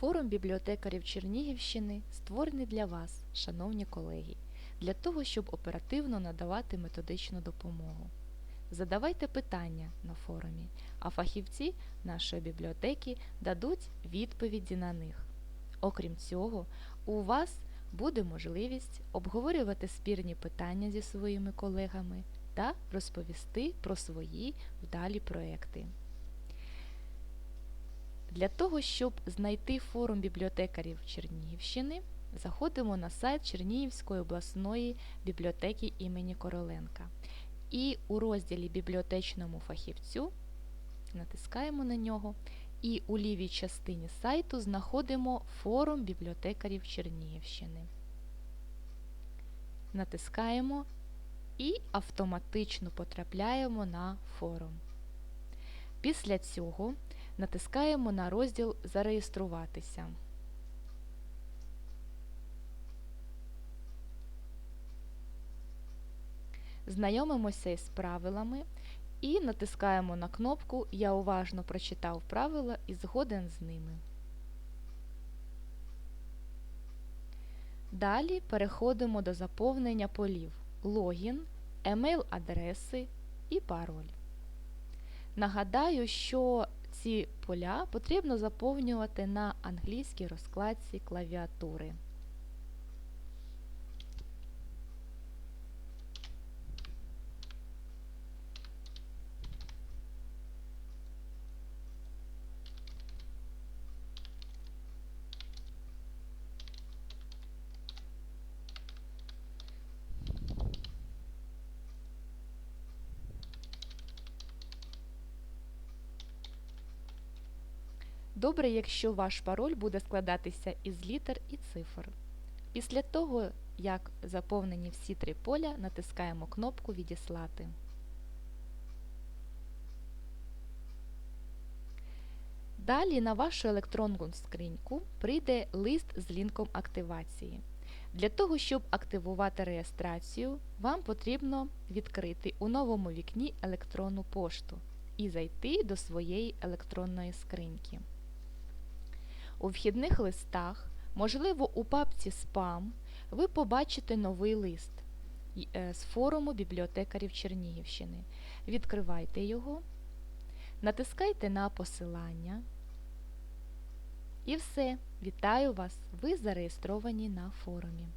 Форум бібліотекарів Чернігівщини створений для вас, шановні колеги, для того, щоб оперативно надавати методичну допомогу. Задавайте питання на форумі, а фахівці нашої бібліотеки дадуть відповіді на них. Окрім цього, у вас буде можливість обговорювати спірні питання зі своїми колегами та розповісти про свої вдалі проекти. Для того, щоб знайти форум бібліотекарів Чернігівщини, заходимо на сайт Чернігівської обласної бібліотеки імені Короленка. І у розділі Бібліотечному фахівцю натискаємо на нього. І у лівій частині сайту знаходимо форум бібліотекарів Чернігівщини. Натискаємо і автоматично потрапляємо на форум. Після цього натискаємо на розділ Зареєструватися. Знайомимося із правилами і натискаємо на кнопку Я уважно прочитав правила і згоден з ними. Далі переходимо до заповнення полів логін, емейл-адреси і пароль. Нагадаю, що ці поля потрібно заповнювати на англійській розкладці клавіатури. Добре, якщо ваш пароль буде складатися із літер і цифр. Після того, як заповнені всі три поля, натискаємо кнопку Відіслати. Далі на вашу електронну скриньку прийде лист з лінком активації. Для того, щоб активувати реєстрацію, вам потрібно відкрити у новому вікні електронну пошту і зайти до своєї електронної скриньки. У вхідних листах, можливо, у папці Спам, ви побачите новий лист е, з форуму бібліотекарів Чернігівщини. Відкривайте його, натискайте на посилання. І все. Вітаю вас! Ви зареєстровані на форумі.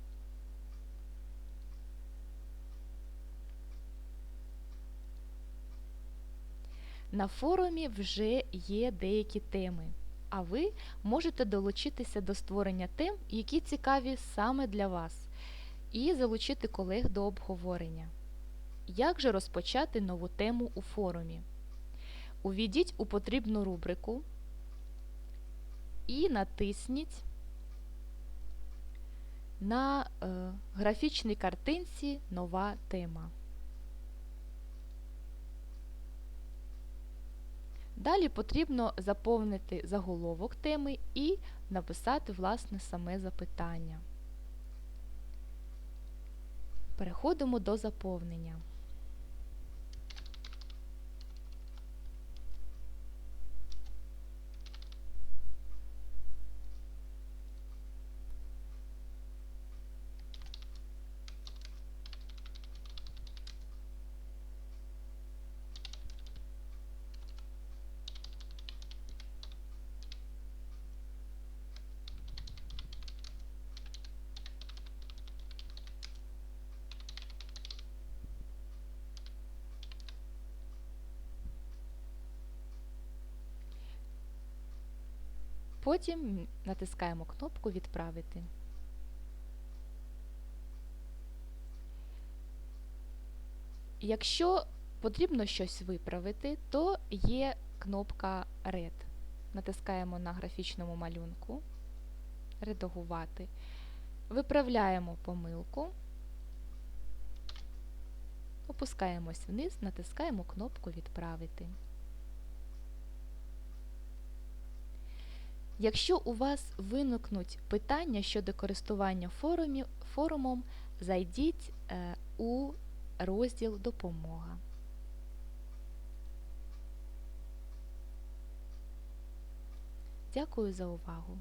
На форумі вже є деякі теми, а ви можете долучитися до створення тем, які цікаві саме для вас, і залучити колег до обговорення. Як же розпочати нову тему у форумі? Увійдіть у потрібну рубрику і натисніть на е, графічній картинці Нова тема. Далі потрібно заповнити заголовок теми і написати власне саме запитання. Переходимо до заповнення. Потім натискаємо кнопку Відправити. Якщо потрібно щось виправити, то є кнопка Red. Натискаємо на графічному малюнку, редагувати, виправляємо помилку, опускаємось вниз, натискаємо кнопку Відправити. Якщо у вас виникнуть питання щодо користування форумі, форумом, зайдіть е, у розділ Допомога. Дякую за увагу!